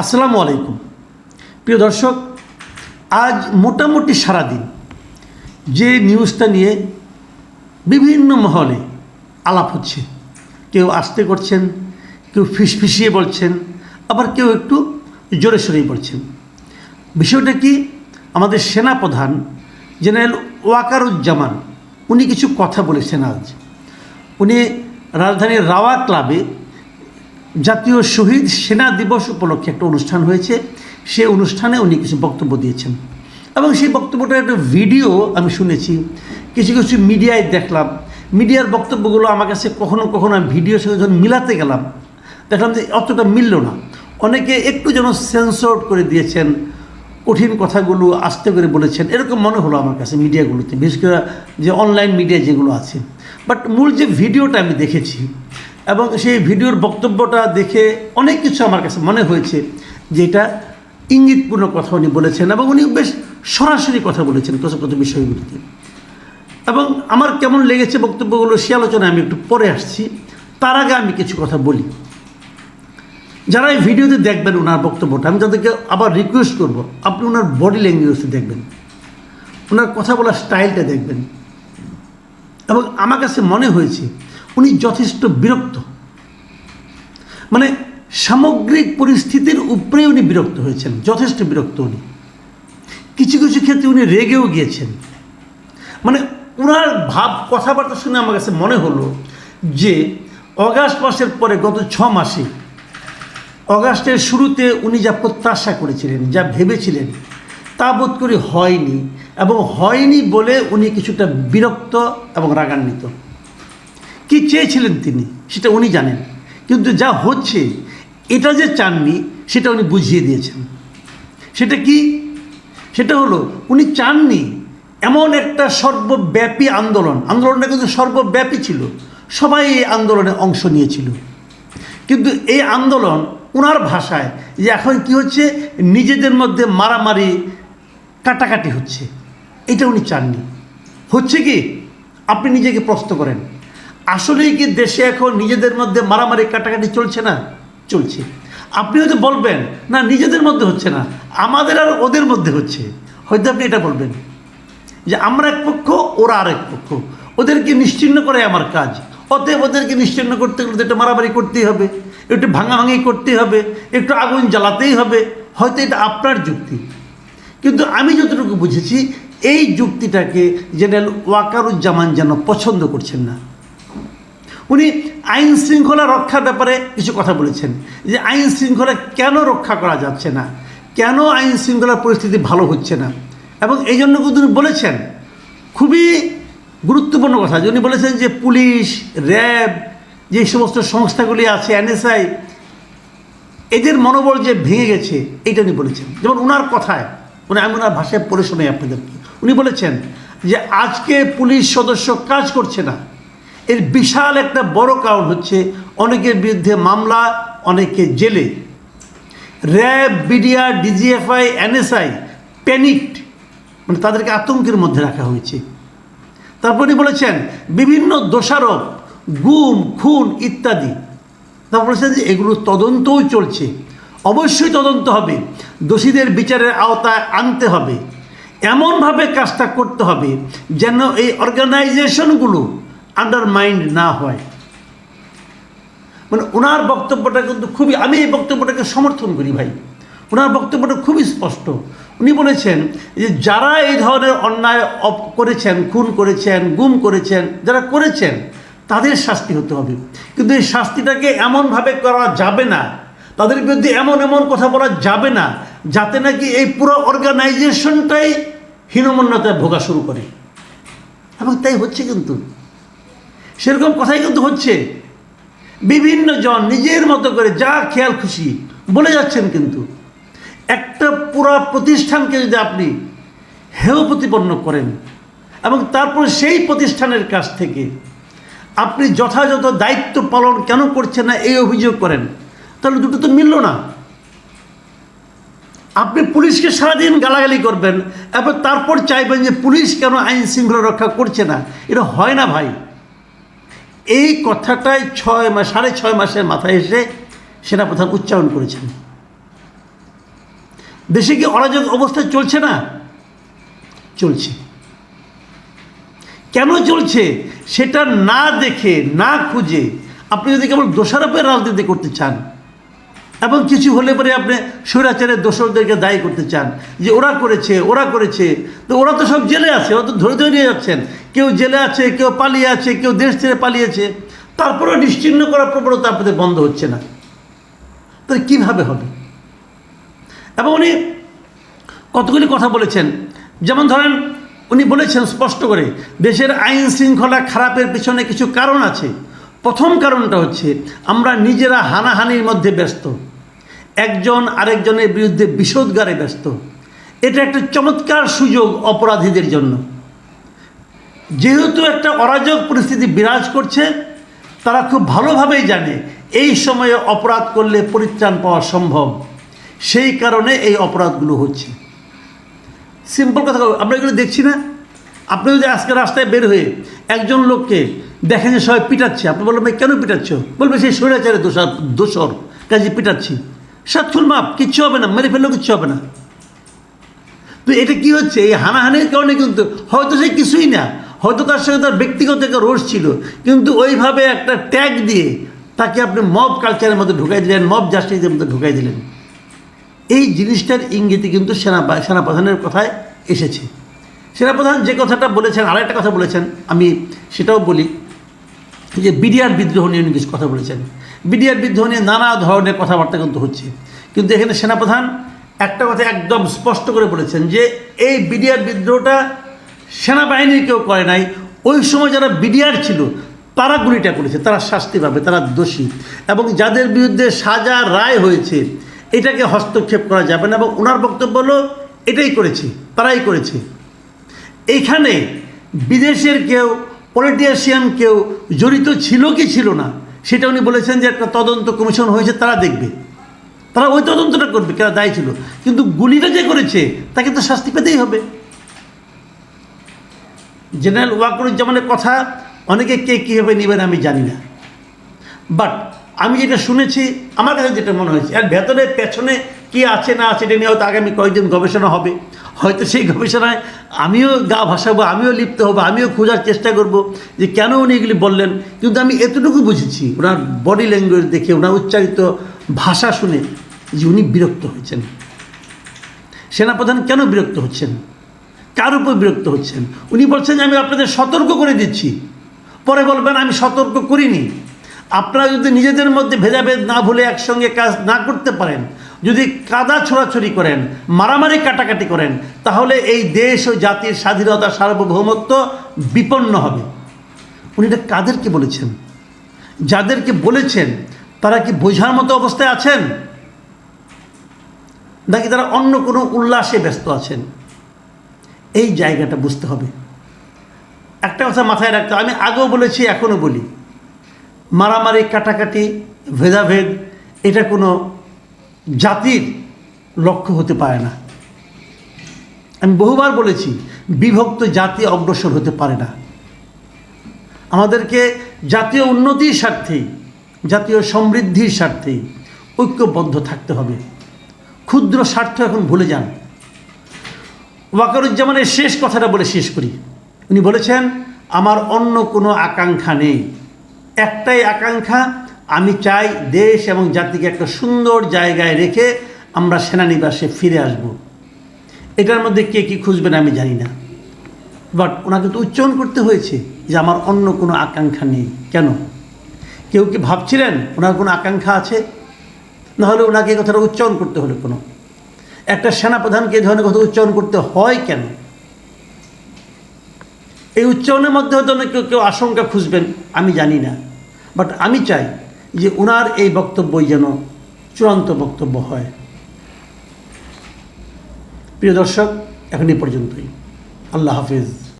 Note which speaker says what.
Speaker 1: আসসালামু আলাইকুম। প্রিয় দর্শক, আজ মোটামুটি সারাদিন যে নিউজটা নিয়ে বিভিন্ন মহলে আলাপ হচ্ছে। কেউ আস্তে করছেন, কেউ ফিসফিসিয়ে বলছেন, আবার কেউ একটু জোরে সরেই বলছেন। বিষয়টা কি? আমাদের সেনাপ্রধান জেনারেল ওয়াকারুজ্জামান, উনি কিছু কথা বলেছেন আজ। উনি রাজধানীর রাওয়া ক্লাবে জাতীয় শহীদ সেনা দিবস উপলক্ষে একটা অনুষ্ঠান হয়েছে। সে অনুষ্ঠানে উনি কিছু বক্তব্য দিয়েছেন। এবং সেই বক্তব্যটার একটা ভিডিও আমি শুনেছি। কিছু কিছু মিডিয়ায় দেখলাম। মিডিয়ার বক্তব্যগুলো আমার কাছে কখনো কখনো আমি ভিডিওর সঙ্গে যখন মিলাতে গেলাম, দেখলাম যে অতটা মিলল না। অনেকে একটু যেন সেন্সর করে দিয়েছেন, কঠিন কথাগুলো আস্তে করে বলেছেন। এরকম মনে হলো আমার কাছে মিডিয়াগুলোতে। বিশেষ করে যে অনলাইন মিডিয়া যেগুলো আছে। বাট মূল যে ভিডিওটা আমি দেখেছি এবং সেই ভিডিওর বক্তব্যটা দেখে অনেক কিছু আমার কাছে মনে হয়েছে যে এটা ইঙ্গিতপূর্ণ কথা উনি বলেছেন এবং উনি বেশ সরাসরি কথা বলেছেন কিছু কিছু বিষয়গুলিতে। এবং আমার কেমন লেগেছে বক্তব্যগুলো সে আলোচনায় আমি একটু পরে আসছি। তার আগে আমি কিছু কথা বলি। যারা এই ভিডিওতে দেখবেন ওনার বক্তব্যটা, আমি তাদেরকে আবার রিকোয়েস্ট করব, আপনি ওনার বডি ল্যাঙ্গুয়েজটা দেখবেন। ওনার কথা বলার স্টাইলটা দেখবেন। এবং আমার কাছে মনে হয়েছে উনি যথেষ্ট বিরক্ত। মানে সামগ্রিক পরিস্থিতির উপরে উনি বিরক্ত হয়েছেন, যথেষ্ট বিরক্ত উনি। কিছু কিছু ক্ষেত্রে উনি রেগেও গিয়েছেন। মানে ওনার ভাব কথাবার্তা শুনে আমার কাছে মনে হলো যে অগাস্ট মাসের পরে গত ছ মাসে অগাস্টের শুরুতে উনি যা প্রত্যাশা করেছিলেন, যা ভেবেছিলেন, তা বোধ করি হয়নি এবং হয়নি বলে উনি কিছুটা বিরক্ত এবং রাগান্বিত। কি চেয়েছিলেন তিনি? সেটা উনি জানেন। কিন্তু যা হচ্ছে, এটা যে চাননি, সেটা উনি বুঝিয়ে দিয়েছেন। সেটা কি? সেটা হলো, উনি চাননি এমন একটা সর্বব্যাপী আন্দোলন। আন্দোলনটা কিন্তু সর্বব্যাপী ছিল। সবাই এই আন্দোলনে অংশ নিয়েছিল। কিন্তু এই আন্দোলন ওনার ভাষায় যে এখন কি হচ্ছে, নিজেদের মধ্যে মারামারি, কাটাকাটি হচ্ছে। এটা উনি চাননি। হচ্ছে কি? আপনি নিজেকে প্রশ্ন করেন। আসলেই কি দেশে এখন নিজেদের মধ্যে মারামারি কাটাকাটি চলছে না? চলছে। আপনি হয়তো বলবেন, না, নিজেদের মধ্যে হচ্ছে না, আমাদের আর ওদের মধ্যে হচ্ছে। হয়তো আপনি এটা বলবেন। যে আমরা এক পক্ষ, ওরা আর এক পক্ষ। ওদেরকে নিশ্চিন্ন করে আমার কাজ। অতএব ওদেরকে নিশ্চিন্ন করতে গেলে একটু মারামারি করতেই হবে, একটু ভাঙাভাঙি করতেই হবে, একটু আগুন জ্বালাতেই হবে। হয়তো এটা আপনার যুক্তি। কিন্তু আমি যতটুকু বুঝেছি, এই যুক্তিটাকে জেনারেল ওয়াকারুজ্জামান যেন পছন্দ করছেন না। উনি আইন শৃঙ্খলা রক্ষার ব্যাপারে কিছু কথা বলেছেন। যে আইন শৃঙ্খলা কেন রক্ষা করা যাচ্ছে না? কেন আইন শৃঙ্খলার পরিস্থিতি ভালো হচ্ছে না? এবং এই জন্য কিন্তু উনি বলেছেন, খুবই গুরুত্বপূর্ণ কথা উনি বলেছেন যে পুলিশ, র্যাব, যে সমস্ত সংস্থাগুলি আছে, এনএসআই, এদের মনোবল যে ভেঙে গেছে, এইটা উনি বলেছেন। যেমন ওনার কথায় মানে আমি ওনার ভাষায় পড়ে শোনাই আপনাদেরকে। উনি বলেছেন যে আজকে পুলিশ সদস্য কাজ করছে না এর বিশাল একটা বড় কারণ হচ্ছে অনেকের বিরুদ্ধে মামলা, অনেকে জেলে। RAB, BDR, DGFI, NSI panicked মানে তাদেরকে আতঙ্কের মধ্যে রাখা হয়েছে। তারপর উনি বলেছেন, বিভিন্ন দোষারোপ, গুম, খুন ইত্যাদি। তারপর বলেছেন যে এগুলো তদন্তও চলছে। অবশ্যই তদন্ত হবে। দোষীদের বিচারের আওতায় আনতে হবে। এমনভাবে কাজটা করতে হবে যেন এই অর্গানাইজেশনগুলো আন্ডারমাইন্ড না হয়। মানে ওনার বক্তব্যটা কিন্তু খুবই, আমি এই বক্তব্যটাকে সমর্থন করি ভাই। ওনার বক্তব্যটা খুবই স্পষ্ট। উনি বলেছেন যে, যারা এই ধরনের অন্যায় অপ- করেছেন, খুন করেছেন, গুম করেছেন, যারা করেছেন, তাদের শাস্তি হতে হবে। কিন্তু এই শাস্তিটাকে এমনভাবে করা যাবে না, তাদের বিরুদ্ধে এমন এমন কথা বলা যাবে না, যাতে নাকি এই পুরো অর্গানাইজেশনটাই হীনমন্যতায় ভোগা শুরু করে। এবং তাই হচ্ছে কিন্তু সেরকম কথাই কিন্তু হচ্ছে। বিভিন্ন জন নিজের মতো করে যা খেয়াল খুশি বলে যাচ্ছেন কিন্তু। একটা পুরা প্রতিষ্ঠানকে যদি আপনি হেয় প্রতিপন্ন করেন এবং তারপর সেই প্রতিষ্ঠানের কাছ থেকে আপনি যথাযথ দায়িত্ব পালন কেন করছেন না এই অভিযোগ করেন, তাহলে দুটো তো মিলল না। আপনি পুলিশকে সারাদিন গালাগালি করবেন এবং তারপর চাইবেন যে পুলিশ কেন আইন শৃঙ্খলা রক্ষা করছে না? এটা হয় না ভাই। এই কথাটাই ছয় মাস, সাড়ে ছয় মাসের মাথায় এসে সেনাপ্রধান উচ্চারণ করেছেন। দেশে কি অরাজক অবস্থা চলছে না? চলছে। কেন চলছে? সেটা না দেখে, না খুঁজে আপনি যদি কেবল দোষারোপের রাজনীতি করতে চান এবং কিছু হলে পরে আপনি স্বৈরাচারের দোষরদেরকে দায়ী করতে চান যে ওরা করেছে ওরা করেছে। তো ওরা তো সব জেলে আছে, ওরা তো ধরে ধরে নিয়ে যাচ্ছেন। কেউ জেলে আছে, কেউ পালিয়ে আছে, কেউ দেশ ছেড়ে পালিয়েছে। তারপরেও নিশ্চিহ্ন করার প্রবণতা আপনাদের বন্ধ হচ্ছে না। তাহলে কীভাবে হবে? এবং উনি কতগুলি কথা বলেছেন। যেমন ধরেন, উনি বলেছেন স্পষ্ট করে, দেশের আইন শৃঙ্খলা খারাপের পিছনে কিছু কারণ আছে। প্রথম কারণটা হচ্ছে, আমরা নিজেরা হানাহানির মধ্যে ব্যস্ত। একজন আরেকজনের বিরুদ্ধে বিষোদ্গারে ব্যস্ত। এটা একটা চমৎকার সুযোগ অপরাধীদের জন্য। যেহেতু একটা অরাজক পরিস্থিতি বিরাজ করছে, তারা খুব ভালোভাবেই জানে এই সময়ে অপরাধ করলে পরিত্রাণ পাওয়া সম্ভব। সেই কারণে এই অপরাধগুলো হচ্ছে। সিম্পল কথা আমরা এগুলো দেখছি না? আপনি যদি আজকে রাস্তায় বের হয়ে একজন লোককে দেখেন যে সবাই পিটাচ্ছে, আপনি বলবেন কেন পিটাচ্ছ? বলবে সেই স্বৈরাচারে দোষর দোষর, কাজে পিটাচ্ছি। সাতফুল মাপ, কিচ্ছু হবে না, মেরে ফেললেও কিচ্ছু হবে না। তো এটা কি হচ্ছে? এই হানাহানির কারণে কিন্তু হয়তো সে কিছুই না, হয়তো তার সঙ্গে তার ব্যক্তিগত একটা রোষ ছিল, কিন্তু ওইভাবে একটা ট্যাগ দিয়ে তাকে আপনি মব কালচারের মধ্যে ঢুকাই দিলেন, মব জাস্টিসের মধ্যে ঢুকাই দিলেন। এই জিনিসটার ইঙ্গিতে কিন্তু সেনা সেনাপ্রধানের কথায় এসেছে। সেনাপ্রধান যে কথাটা বলেছেন আর একটা কথা বলেছেন, আমি সেটাও বলি, যে বিডিআর বিদ্রোহ নিয়ে কিছু কথা বলেছেন। বিডিআর বিদ্রোহ নিয়ে নানা ধরনের কথাবার্তা কিন্তু হচ্ছে। কিন্তু এখানে সেনাপ্রধান একটা কথা একদম স্পষ্ট করে বলেছেন যে, এই বিডিআর বিদ্রোহটা সেনাবাহিনীর কেউ করে নাই। ওই সময় যারা বিডিআর ছিল, তারা গুলিটা করেছে, তারা শাস্তি পাবে, তারা দোষী। এবং যাদের বিরুদ্ধে সাজা রায় হয়েছে, এটাকে হস্তক্ষেপ করা যাবে না এবং ওনার বক্তব্য হলো, এটাই করেছে, তারাই করেছে। এইখানে বিদেশের কেউ, পলিটিশিয়ান কেউ জড়িত ছিল কি ছিল না সেটা উনি বলেছেন যে একটা তদন্ত কমিশন হয়েছে, তারা দেখবে। তারা ওই তদন্তটা করবে, কেন দায়ী ছিল। কিন্তু গুলিটা যে করেছে, তাকে তো শাস্তি পেতেই হবে। জেনারেল ওয়াকরুজ্জামানের কথা অনেকে কে কীভাবে নেবেন আমি জানি না। বাট আমি যেটা শুনেছি, আমার কাছে যেটা মনে হয়েছে আর ভেতরে, পেছনে কি আছে না আছে এটা নিয়ে হয়তো আগামী কয়েকদিন গবেষণা হবে। হয়তো সেই গবেষণায় আমিও গা ভাসাবো, আমিও লিপ্ত হব, আমিও খোঁজার চেষ্টা করব যে কেন উনি এগুলি বললেন। কিন্তু আমি এতটুকু বুঝেছি, ওনার বডি ল্যাঙ্গুয়েজ দেখে, ওনার উচ্চারিত ভাষা শুনে যে উনি বিরক্ত হয়েছেন। সেনাপ্রধান কেন বিরক্ত হচ্ছেন? কার উপর বিরক্ত হচ্ছেন? উনি বলছেন যে আমি আপনাদের সতর্ক করে দিচ্ছি। পরে বলবেন, আমি সতর্ক করিনি। আপনারা যদি নিজেদের মধ্যে ভেদাভেদ না ভুলে একসঙ্গে কাজ না করতে পারেন যদি কাদা ছোড়াছড়ি করেন, মারামারি কাটাকাটি করেন, তাহলে এই দেশ ও জাতির স্বাধীনতা সার্বভৌমত্ব বিপন্ন হবে। উনি এটা কাদেরকে বলেছেন? যাদেরকে বলেছেন, তারা কি বোঝার মতো অবস্থায় আছেন? নাকি তারা অন্য কোনো উল্লাসে ব্যস্ত আছেন? এই জায়গাটা বুঝতে হবে। একটা কথা মাথায় রাখতে আমি আগেও বলেছি, এখনও বলি। মারামারি, কাটাকাটি, ভেদাভেদ, এটা কোনো জাতির লক্ষ্য হতে পারে না। আমি বহুবার বলেছি, বিভক্ত জাতি অগ্রসর হতে পারে না। আমাদেরকে জাতীয় উন্নতির স্বার্থেই জাতীয় সমৃদ্ধির স্বার্থেই ঐক্যবদ্ধ থাকতে হবে। ক্ষুদ্র স্বার্থ এখন ভুলে যান। ওয়াকারুজ্জামানের শেষ কথাটা বলে শেষ করি। উনি বলেছেন, আমার অন্য কোনো আকাঙ্ক্ষা নেই। একটাই আকাঙ্ক্ষা আমি চাই দেশ এবং জাতিকে একটা সুন্দর জায়গায় রেখে আমরা সেনানিবাসে ফিরে আসব। এটার মধ্যে কে কী খুঁজবেন আমি জানি না। বাট ওনাকে তো উচ্চারণ করতে হয়েছে যে আমার অন্য কোনো আকাঙ্ক্ষা নেই। কেন? কেউ কি ভাবছিলেন ওনার কোনো আকাঙ্ক্ষা আছে? নাহলে ওনাকে এই কথাটা উচ্চারণ করতে হলে কোনো। একটা সেনাপ্রধানকে এই ধরনের কথা উচ্চারণ করতে হয় কেন? এই উচ্চারণের মধ্যে হয়তো কেউ কেউ আশঙ্কা খুঁজবেন, আমি জানি না। বাট আমি চাই যে উনার এই বক্তব্যই যেন চূড়ান্ত বক্তব্য হয়। প্রিয় দর্শক, এখন এ পর্যন্তই। আল্লাহ হাফিজ।